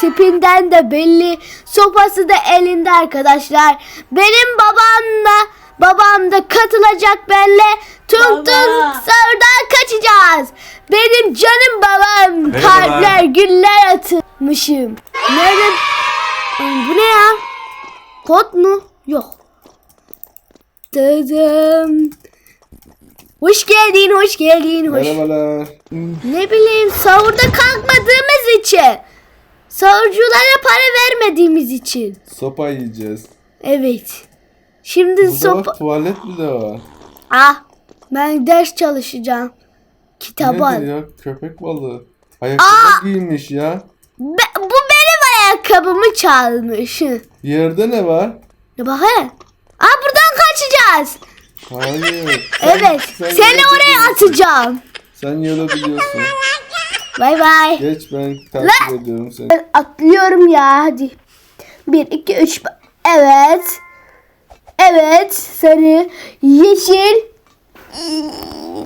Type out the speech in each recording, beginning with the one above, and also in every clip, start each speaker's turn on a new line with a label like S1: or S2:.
S1: tipinden de belli. Sopası da elinde arkadaşlar. Benim babamla babam da katılacak benle. Tung tung sahurdan kaçacağız. Benim canım babam. Kalpler güller atmışım. Nerede? Bu ne ya? Kod mu? Yok. Dıdım. Hoş geldin, hoş geldin, hoş.
S2: Merhabalar.
S1: Ne bileyim sahurda kalkmadığımız için. Sahurculara para vermediğimiz için.
S2: Sopa yiyeceğiz.
S1: Evet. Şimdi
S2: Burada
S1: sopa...
S2: bak tuvalet bile var.
S1: Ah ben ders çalışacağım. Kitabı al.
S2: Ya? Köpek balığı. Ayakkabı giymiş ya.
S1: Be- bu benim ayakkabımı çalmış.
S2: Yerde ne var?
S1: Ne bakayım. Aa buradan kaçacağız.
S2: Hayır. Sen-
S1: Evet.
S2: sen
S1: Seni oraya
S2: biliyorsun.
S1: atacağım.
S2: Sen yolu biliyorsun.
S1: Bay bay.
S2: Geç ben takip ediyorum seni.
S1: Ben atlıyorum ya hadi. 1 2 3 Evet. Evet sarı yeşil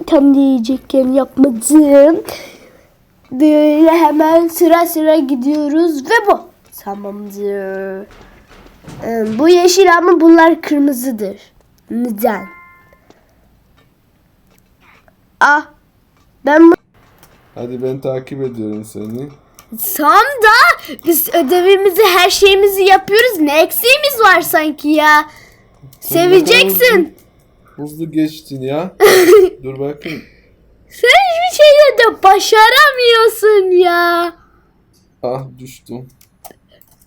S1: tam diyecekken yapmadım. Böyle hemen sıra sıra gidiyoruz ve bu. Tamamdır. Bu yeşil ama bunlar kırmızıdır. Neden? Ah ben bu
S2: Hadi ben takip ediyorum seni.
S1: Tam da biz ödevimizi her şeyimizi yapıyoruz. Ne eksiğimiz var sanki ya? Seveceksin.
S2: Hızlı geçtin ya. Dur bakayım.
S1: Sen hiçbir şeyde de başaramıyorsun ya.
S2: Ah düştüm.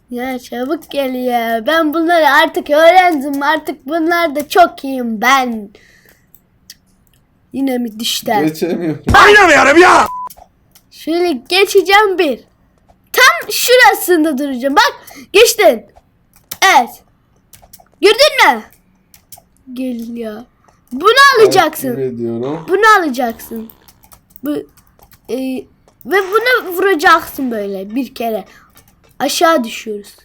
S1: Ya çabuk gel ya. Ben bunları artık öğrendim. Artık bunlarda çok iyiyim ben. Yine mi düşten?
S2: Geçemiyorum.
S3: Oynamıyorum ya.
S1: Şöyle geçeceğim bir. Tam şurasında duracağım. Bak geçtin. Evet. Gördün mü? Gel ya. Bunu alacaksın.
S2: Takip ediyorum.
S1: Bunu alacaksın. Bu e, ve bunu vuracaksın böyle bir kere. Aşağı düşüyoruz.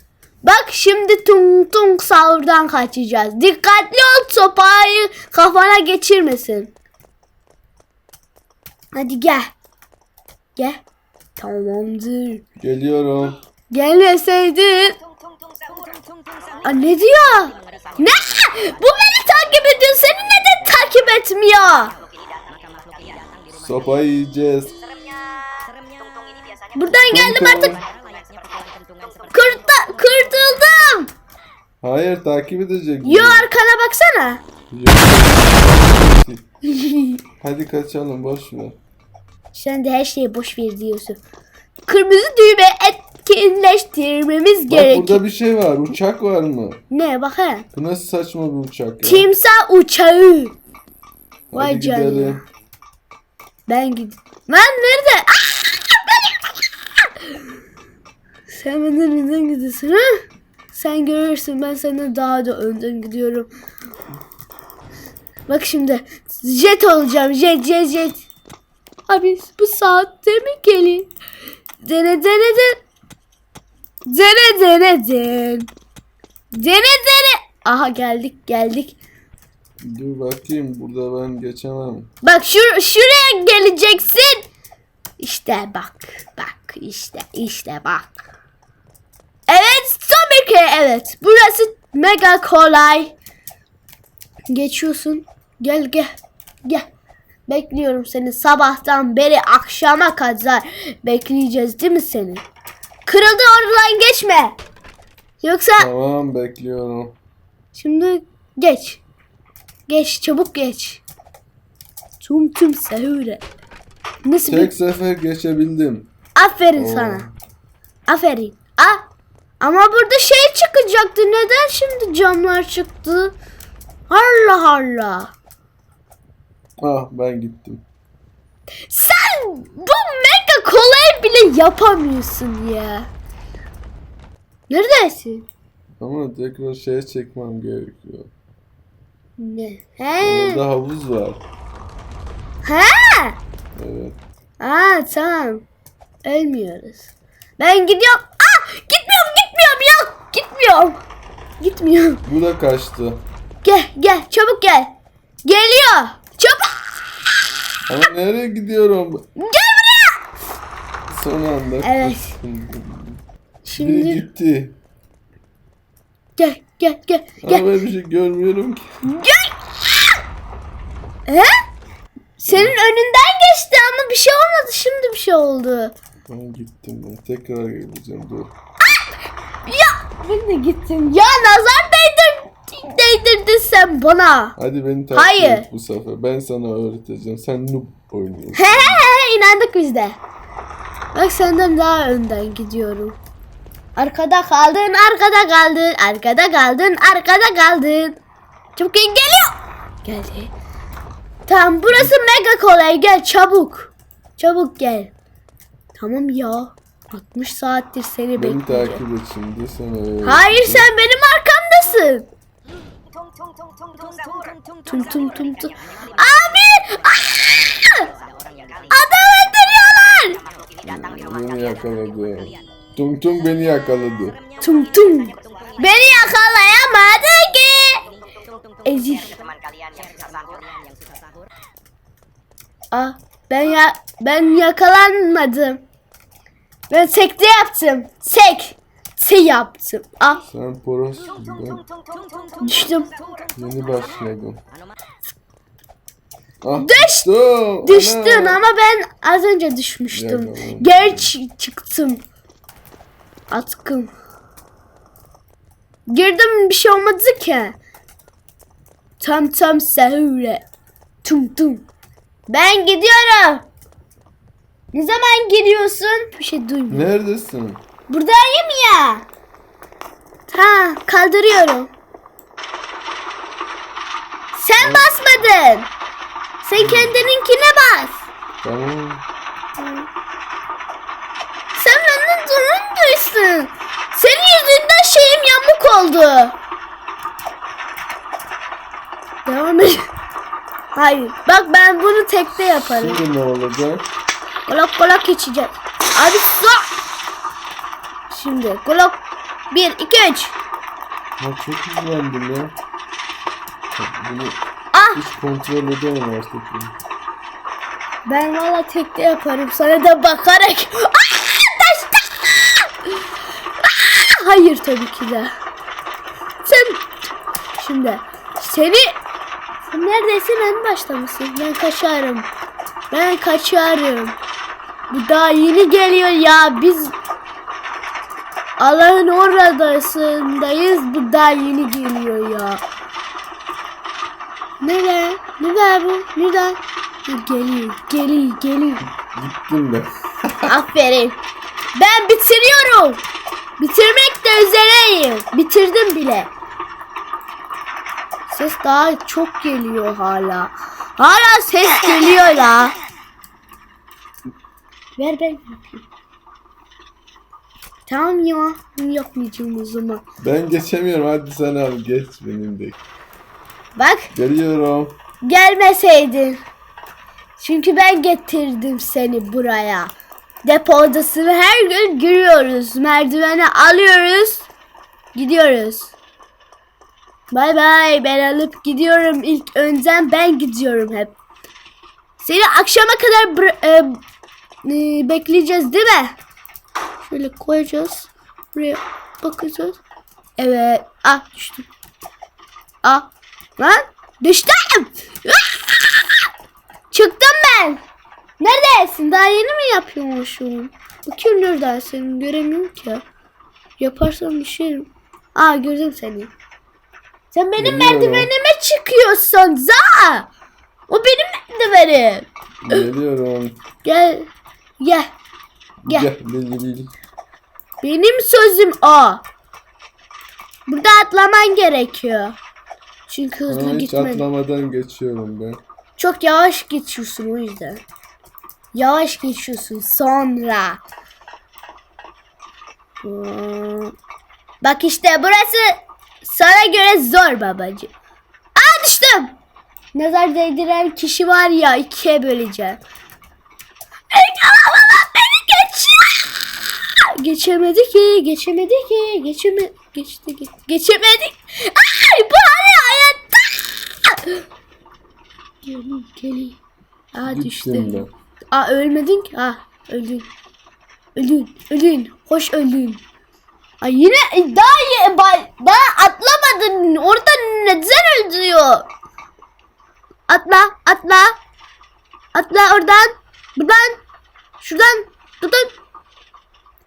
S1: Bak şimdi tung tung sahurdan kaçacağız. Dikkatli ol sopayı kafana geçirmesin. Hadi gel. Gel. Tamamdır.
S2: Geliyorum.
S1: Gelmeseydin. Aa, ne diyor? Ne? Bu beni takip ediyor. Seni neden takip etmiyor?
S2: Sopa yiyeceğiz.
S1: Buradan geldim artık. Kurta, kurtuldum.
S2: Hayır takip edecek.
S1: Yo arkana baksana.
S2: Hadi kaçalım boş ver.
S1: Sen de her şeye boş ver diyorsun. Kırmızı düğme etkinleştirmemiz
S2: Bak
S1: gerek.
S2: burada bir şey var. Uçak var mı?
S1: Ne bakın.
S2: Bu nasıl saçma bir uçak ya?
S1: Timsah uçağı. Vay
S2: Hadi
S1: canına.
S2: gidelim.
S1: Ben gid. Lan nerede? Aa, Sen benden önden gidiyorsun ha? Sen görürsün ben senden daha da önden gidiyorum. Bak şimdi jet olacağım jet jet jet. Abi bu saatte mi gelin? Dene dene de. Dene dene dene. Dene dene. Aha geldik geldik.
S2: Dur bakayım burada ben geçemem.
S1: Bak şur şuraya geleceksin. İşte bak. Bak işte işte bak. Evet bir kere evet. Burası mega kolay. Geçiyorsun. Gel gel. Gel. Bekliyorum seni sabahtan beri akşama kadar bekleyeceğiz değil mi seni? Kırıldı oradan geçme. Yoksa
S2: Tamam bekliyorum.
S1: Şimdi geç. Geç çabuk geç. Tüm tüm sehure. Nasıl bir...
S2: Tek sefer geçebildim.
S1: Aferin
S2: Oo.
S1: sana. Aferin. Ah. Ama burada şey çıkacaktı. Neden şimdi camlar çıktı? Allah Allah.
S2: Ah ben gittim.
S1: Sen bu mega kolay bile yapamıyorsun ya. Neredesin?
S2: Ama tekrar şeye çekmem gerekiyor.
S1: Ne? He.
S2: Orada havuz var.
S1: He.
S2: Evet.
S1: Aa tamam. Ölmüyoruz. Ben gidiyorum. Ah gitmiyorum gitmiyorum ya. Gitmiyorum. Gitmiyorum.
S2: Bu da kaçtı.
S1: Gel gel çabuk gel. Geliyor.
S2: Ama nereye gidiyorum?
S1: Gel buraya.
S2: Son anda
S1: Evet.
S2: kaçtım. Biri
S1: Şimdi
S2: gitti.
S1: gel gel gel
S2: Ama
S1: gel.
S2: ben bir şey görmüyorum ki.
S1: He? Senin önünden geçti ama bir şey olmadı. Şimdi bir şey oldu.
S2: Ben gittim ben. Tekrar geleceğim dur.
S1: Ya ben de gittim. Ya nazar değdir değdirdin sen bana.
S2: Hadi beni takip
S1: Hayır.
S2: et bu sefer. Ben sana öğreteceğim. Sen noob oynuyorsun.
S1: He he inandık biz de. Bak senden daha önden gidiyorum. Arkada kaldın, arkada kaldın, arkada kaldın, arkada kaldın. Çabuk gel geliyor. Geldi. Tamam burası mega kolay gel çabuk. Çabuk gel. Tamam ya. 60 saattir seni
S2: Beni
S1: bekleyeceğim.
S2: takip et şimdi. Sana.
S1: Hayır sen benim arkamdasın.
S4: Tum tum tum tum.
S1: Abi! Aa! Adam öldürüyorlar.
S2: Beni yakaladı. Tung Tung beni yakaladı.
S1: Tum tum. Beni yakalayamadı ki. Ezik. Ah ben ya ben yakalanmadım. Ben sekte yaptım. Sek. Se yaptım. Ah
S2: Sen prosun ben.
S1: düştüm.
S2: Yeni başladım. Ah,
S1: Düş-
S2: düştüm.
S1: Düştün
S2: Ana.
S1: ama ben az önce düşmüştüm.
S2: Yakalandım.
S1: Geri çı- çıktım. Atkım. Girdim bir şey olmadı ki. Tam tam sahure. Tum tum. Ben gidiyorum. Ne zaman gidiyorsun? Bir şey duymuyorum.
S2: Neredesin?
S1: Buradayım ya. Ha kaldırıyorum. Sen basmadın. Sen kendininkine bas.
S2: Tamam.
S1: Sen benden zorundaysın. Senin yüzünden şeyim yamuk oldu. Devam et. Hayır. Bak ben bunu tekte yaparım.
S2: Şimdi ne olacak?
S1: Kulak kulak geçeceğiz. Abi su. Şimdi kulak. Bir, iki, üç.
S2: Ha çok hızlandım ya. Bunu
S1: Ah
S2: hiç kontrol edemem artık.
S1: ben valla tekte yaparım. Sana da bakarak. Ah. Ah, hayır tabii ki de. Sen şimdi seni sen neredesin en başta mısın? Ben kaçarım. Ben kaçarım. Bu daha yeni geliyor ya. Biz Allah'ın oradasındayız. Bu daha yeni geliyor ya. Nere? Nere bu? Neden? Geliyor, geliyor, geliyor.
S2: Gittim ben.
S1: Aferin. Ben bitiriyorum. Bitirmek de üzereyim. Bitirdim bile. Ses daha çok geliyor hala. Hala ses geliyor la. Ver ben yapayım. Tamam ya. Yapmayacağım o zaman.
S2: Ben geçemiyorum. Hadi sen al geç benim de.
S1: Bak
S2: Geliyorum.
S1: gelmeseydin. Çünkü ben getirdim seni buraya. Depo odasını her gün giriyoruz. Merdiveni alıyoruz. Gidiyoruz. Bay bay ben alıp gidiyorum. İlk önden ben gidiyorum hep. Seni akşama kadar e, e, bekleyeceğiz değil mi? Şöyle koyacağız. Buraya bakacağız. Evet. Ah düştüm. Ah. Lan düştüm. Çıktım ben. Neredesin? Daha yeni mi yapıyormuşum? Bakayım neredesin? Göremiyorum ki. Yaparsam düşerim. Aa gördüm seni. Sen benim
S2: Geliyorum.
S1: merdivenime çıkıyorsun za. O benim merdivenim.
S2: Geliyorum.
S1: Gel. Gel. Gel.
S2: Gel. Gel. Gel. gel.
S1: Benim sözüm o. Burada atlaman gerekiyor. Çünkü hızlı
S2: Ama hiç atlamadan geçiyorum ben.
S1: Çok yavaş geçiyorsun o yüzden. Yavaş geçiyorsun sonra. Hmm. Bak işte burası sana göre zor babacığım. Aa düştüm. Nazar değdiren kişi var ya ikiye böleceğim. Geçemedi ki, geçemedi ki, geçeme, geçti, ge- geçemedik. Ay bu hani hayatta. Geliyor, geliyor. Aa düştü. Aa ölmedin ki. Ah öldün. Öldün, öldün. Hoş öldün. Ay yine daha ba- bana atlamadın. Orada neden öldürüyor? Atla, atla. Atla oradan. Buradan. Şuradan. Buradan.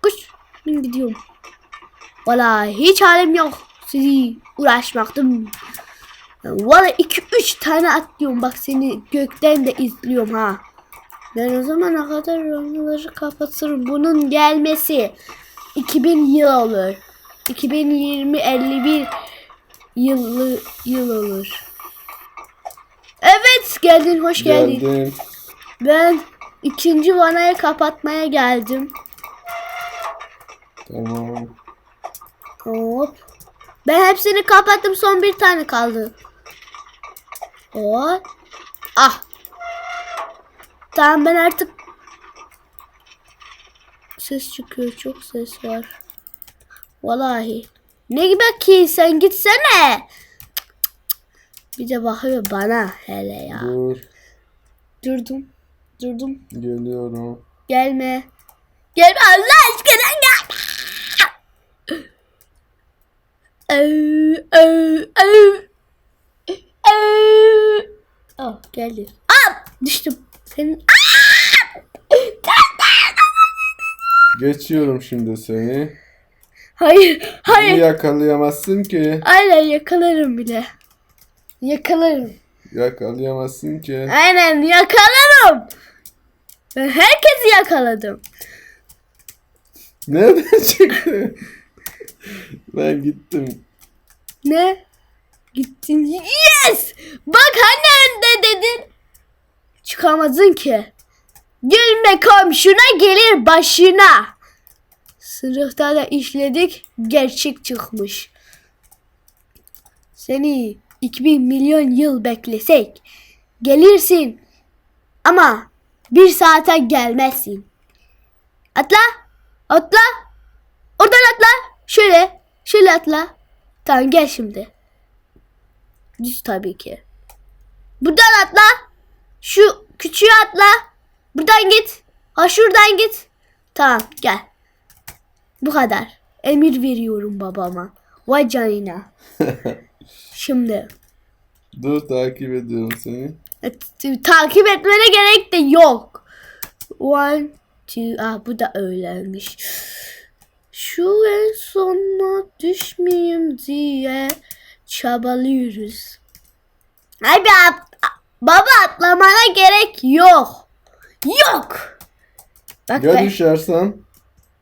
S1: Koş. Ben gidiyorum. Valla hiç halim yok. Sizi uğraşmaktım. Valla 2-3 tane atlıyorum. Bak seni gökten de izliyorum ha. Ben o zamana kadar onları kapatırım. Bunun gelmesi 2000 yıl olur. 2020 51 yıl yıl olur. Evet geldin hoş geldin.
S2: Geldim.
S1: Ben ikinci vanayı kapatmaya geldim.
S2: Tamam.
S1: Hop. Ben hepsini kapattım son bir tane kaldı. Hop. Ah. Tamam ben artık ses çıkıyor çok ses var. Vallahi. Ne gibi ki sen gitsene. Bir de bakıyor bana hele ya.
S2: Dur.
S1: Durdum. Durdum.
S2: Geliyorum.
S1: Gelme. Gelme Allah Oh geldi. Aa, düştüm. Senin
S2: Geçiyorum şimdi seni.
S1: Hayır, hayır.
S2: yakalayamazsın ki.
S1: Aynen yakalarım bile. Yakalarım.
S2: Yakalayamazsın ki.
S1: Aynen yakalarım. Ben herkesi yakaladım.
S2: Nereden çıktı? Ben gittim.
S1: Ne? Gittin. Yes! Bak hani önde dedin. Çıkamadın ki. Gülme komşuna gelir başına. Sınıfta da işledik. Gerçek çıkmış. Seni 2000 milyon yıl beklesek. Gelirsin. Ama bir saate gelmezsin. Atla. Atla. Oradan atla. Şöyle. Şöyle atla. Tamam gel şimdi. Düz tabii ki. Buradan atla. Şu küçüğü atla. Buradan git. Ha şuradan git. Tamam gel. Bu kadar. Emir veriyorum babama. Vay canına. Şimdi.
S2: Dur takip ediyorum seni.
S1: takip etmene gerek de yok. One, two. Ah bu da öyleymiş. Şu en sona düşmeyeyim diye çabalıyoruz. Ay be at- baba atlamana gerek yok. Yok. Bak
S2: Ya
S1: be.
S2: düşersen?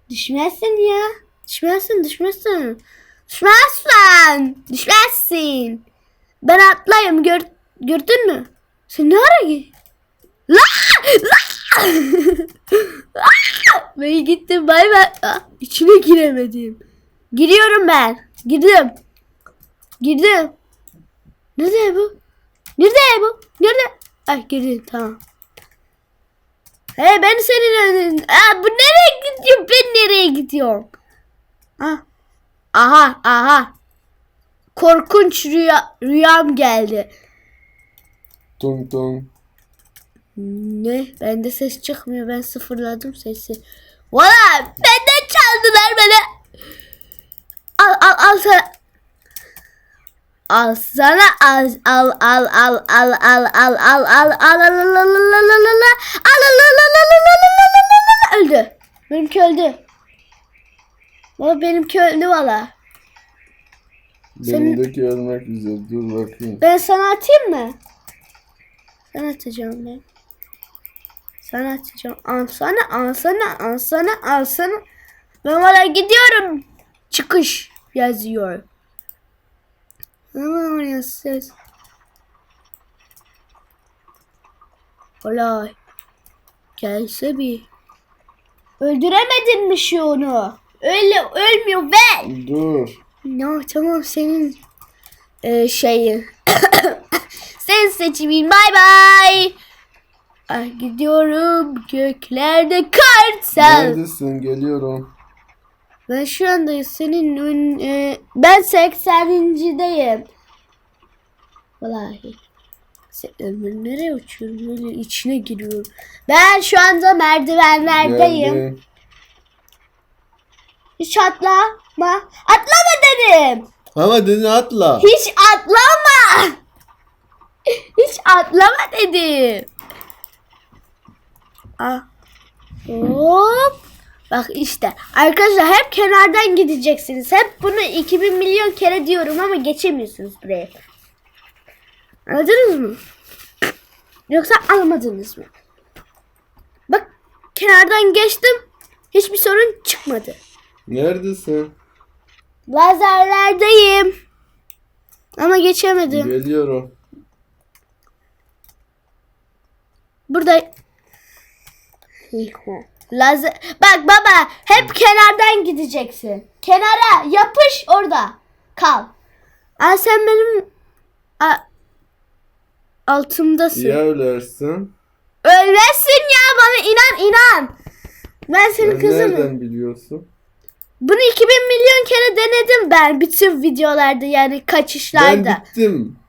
S1: Düşmezsin ya. Düşmezsin düşmezsin. Düşmezsin. Düşmezsin. Ben atlayayım gör, gördün mü? Sen ne ara La! La! Ben gittim bay bay. Ah, içine giremedim. Giriyorum ben. Girdim. Girdim. Nerede bu? Nerede bu? Nerede? Ah girdim tamam. He ben senin önün. Aa, bu nereye gidiyor? Ben nereye gidiyorum? Ha. Aha aha. Korkunç rüya, rüyam geldi.
S2: Tung tung.
S1: Ne? Bende ses çıkmıyor. Ben sıfırladım sesi. Valla benden çaldılar beni. Al al al sana. Al sana al al al al al al al al al al al al al al al al al al öldü. Benimki öldü. Valla benimki öldü valla.
S2: Benimdeki ölmek üzere. Dur bakayım.
S1: Ben sana atayım mı? Sana atacağım ben. Sana atacağım. Al sana, al sana, al sana, al sana. Ben oraya gidiyorum. Çıkış yazıyor. Ama oraya ses. Olay. Gelse bir. Öldüremedin mi şu onu? Öyle ölmüyor ve.
S2: Dur.
S1: No tamam senin e, şeyin. Sen seçimin bay bay. Ay, gidiyorum göklerde kartal.
S2: Neredesin? Geliyorum.
S1: Ben şu anda senin ön, e, ben 80.deyim. Vallahi. Sen, ben nereye uçuyorum? Böyle içine giriyorum. Ben şu anda merdivenlerdeyim.
S2: Geldim.
S1: Hiç atla. Ma atlama dedim.
S2: Ama dedin atla.
S1: Hiç atlama. Hiç atlama dedim. Ah. Hop. Bak işte. Arkadaşlar hep kenardan gideceksiniz. Hep bunu 2000 milyon kere diyorum ama geçemiyorsunuz buraya. Anladınız mı? Yoksa anlamadınız mı? Bak kenardan geçtim. Hiçbir sorun çıkmadı.
S2: Neredesin?
S1: Lazerlerdeyim. Ama geçemedim.
S2: Geliyorum.
S1: Burada Lazer Bak baba hep kenardan gideceksin. Kenara yapış orada. Kal. Aa sen benim A- altımdasın.
S2: Ya ölersin.
S1: Ölmezsin ya bana inan inan. Ben senin
S2: Sen
S1: kızınım.
S2: nereden biliyorsun?
S1: Bunu 2000 milyon kere denedim ben bütün videolarda yani kaçışlarda.
S2: Ben bittim.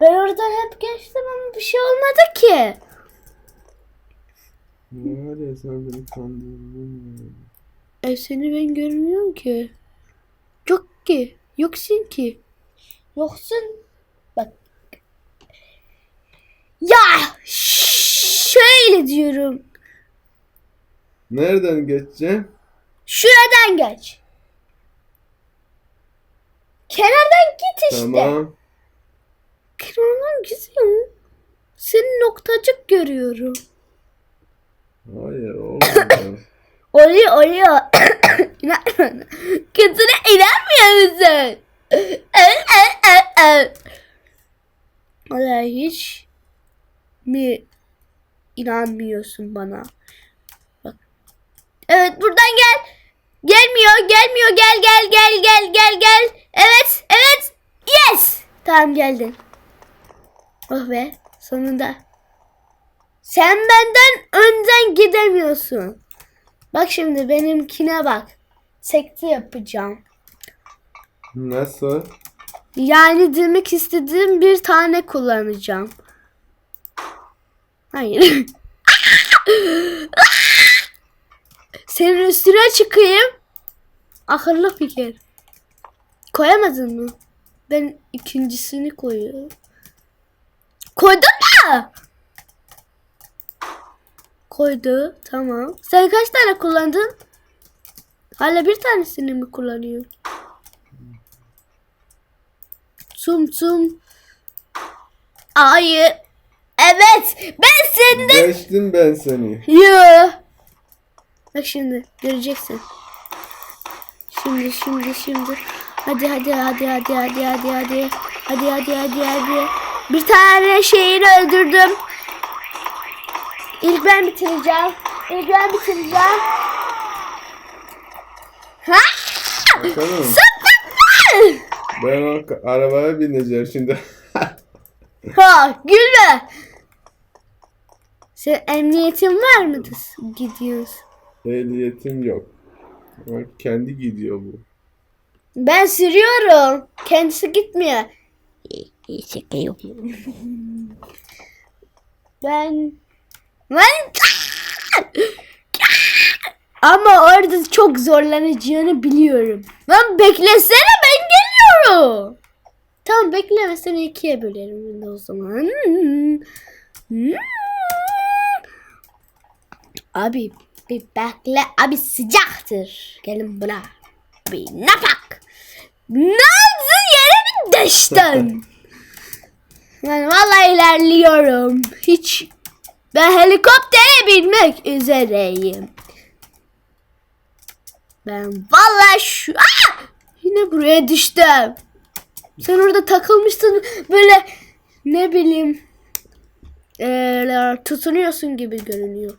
S1: Ben oradan hep geçtim ama bir şey olmadı ki.
S2: Var ya sen beni kandırdın ya.
S1: E seni ben görmüyorum ki. Yok ki. Yoksun ki. Yoksun. Bak. Ya şöyle diyorum.
S2: Nereden geçeceğim?
S1: Şuradan geç. Kenardan git işte.
S2: Tamam.
S1: Kenardan gidiyorum. Seni noktacık görüyorum.
S2: Hayır olmuyor.
S1: Oluyor oluyor. Kızına inanmıyor musun? Valla hiç mi inanmıyorsun bana? Bak. Evet buradan gel. Gelmiyor gelmiyor gel gel gel gel gel gel. Evet evet. Yes. Tamam geldin. Oh be sonunda. Sen benden önden gidemiyorsun. Bak şimdi benimkine bak. Sekti yapacağım.
S2: Nasıl?
S1: Yani demek istediğim bir tane kullanacağım. Hayır. Senin üstüne çıkayım. Akıllı fikir. Koyamadın mı? Ben ikincisini koyuyorum. Koydun mu? Koydu. Tamam. Sen kaç tane kullandın? Hala bir tanesini mi kullanıyorsun? Tum tum. Hayır. Evet. Ben senden.
S2: Geçtim ben seni.
S1: Yoo. Bak şimdi göreceksin. Şimdi şimdi şimdi. Hadi hadi hadi hadi hadi hadi hadi. Hadi hadi hadi hadi. Bir tane şeyini öldürdüm. İlk ben bitireceğim. İlk ben bitireceğim. Ha!
S2: Bakalım. Ben o ka- arabaya bineceğim şimdi.
S1: Ha gülme. Sen emniyetin var mıdır? Gidiyoruz.
S2: Ehliyetim yok. Ama kendi gidiyor bu.
S1: Ben sürüyorum. Kendisi gitmiyor.
S4: Şaka yapıyorum.
S1: Ben ben ama orada çok zorlanacağını biliyorum. Ben beklesene ben geliyorum. Tamam bekleme seni ikiye bölerim ben de o zaman. Abi bir bekle abi sıcaktır. Gelin buna. Bir napak. Nazın yere mi düştün? Yani vallahi ilerliyorum. Hiç ben helikoptere binmek üzereyim. Ben vallahi şu Aa! yine buraya düştüm. Sen orada takılmışsın böyle ne bileyim eee, tutunuyorsun gibi görünüyor.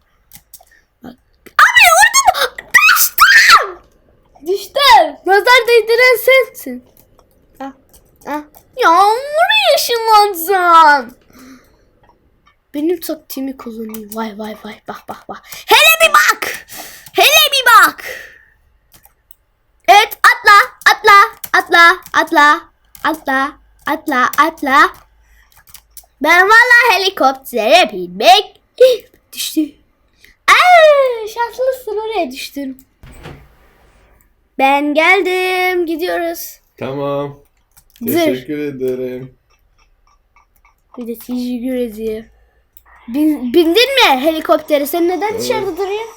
S1: Bak. Abi orada da düştüm. Düştüm. Nazar değdiren sensin. Ah, ah. Yağmur ışınlansam. Benim taktiğimi kullanayım. Vay vay vay. Bak bak bak. Hele bir bak. Hele bir bak. Evet atla atla atla atla atla atla atla. Ben valla helikoptere binmek düştü. Ay, şanslısın oraya düştüm. Ben geldim. Gidiyoruz.
S2: Tamam. Teşekkür ederim.
S1: Bir de teşekkür ediyor. Bin, bindin mi helikoptere? Sen neden dışarıda duruyorsun?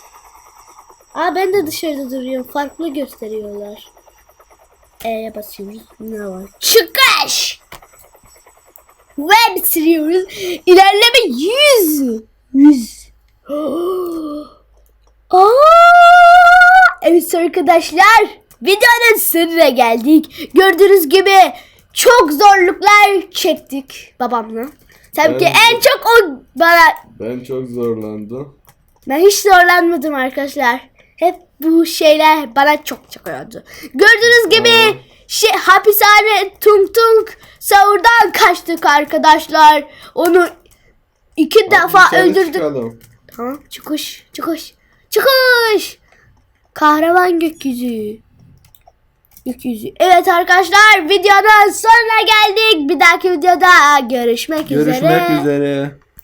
S1: Aa ben de dışarıda duruyorum. Farklı gösteriyorlar. E'ye basıyoruz. Ne var? Çıkış! Ve bitiriyoruz. İlerleme 100. 100. Aa! Evet arkadaşlar. Videonun sonuna geldik. Gördüğünüz gibi çok zorluklar çektik babamla. Tabii ki en çok o bana
S2: Ben çok zorlandım.
S1: ben hiç zorlanmadım arkadaşlar. Hep bu şeyler bana çok oldu. Gördüğünüz gibi
S2: Aa.
S1: şey hapishane tung tung sahurdan kaçtık arkadaşlar. Onu iki defa
S2: Dışarı
S1: öldürdük.
S2: çıkalım.
S1: Tamam çıkış çıkış çıkış. Kahraman gökyüzü. Gökyüzü. Evet arkadaşlar videonun sonuna geldik. Bir dahaki videoda görüşmek,
S2: Görüşmek üzere.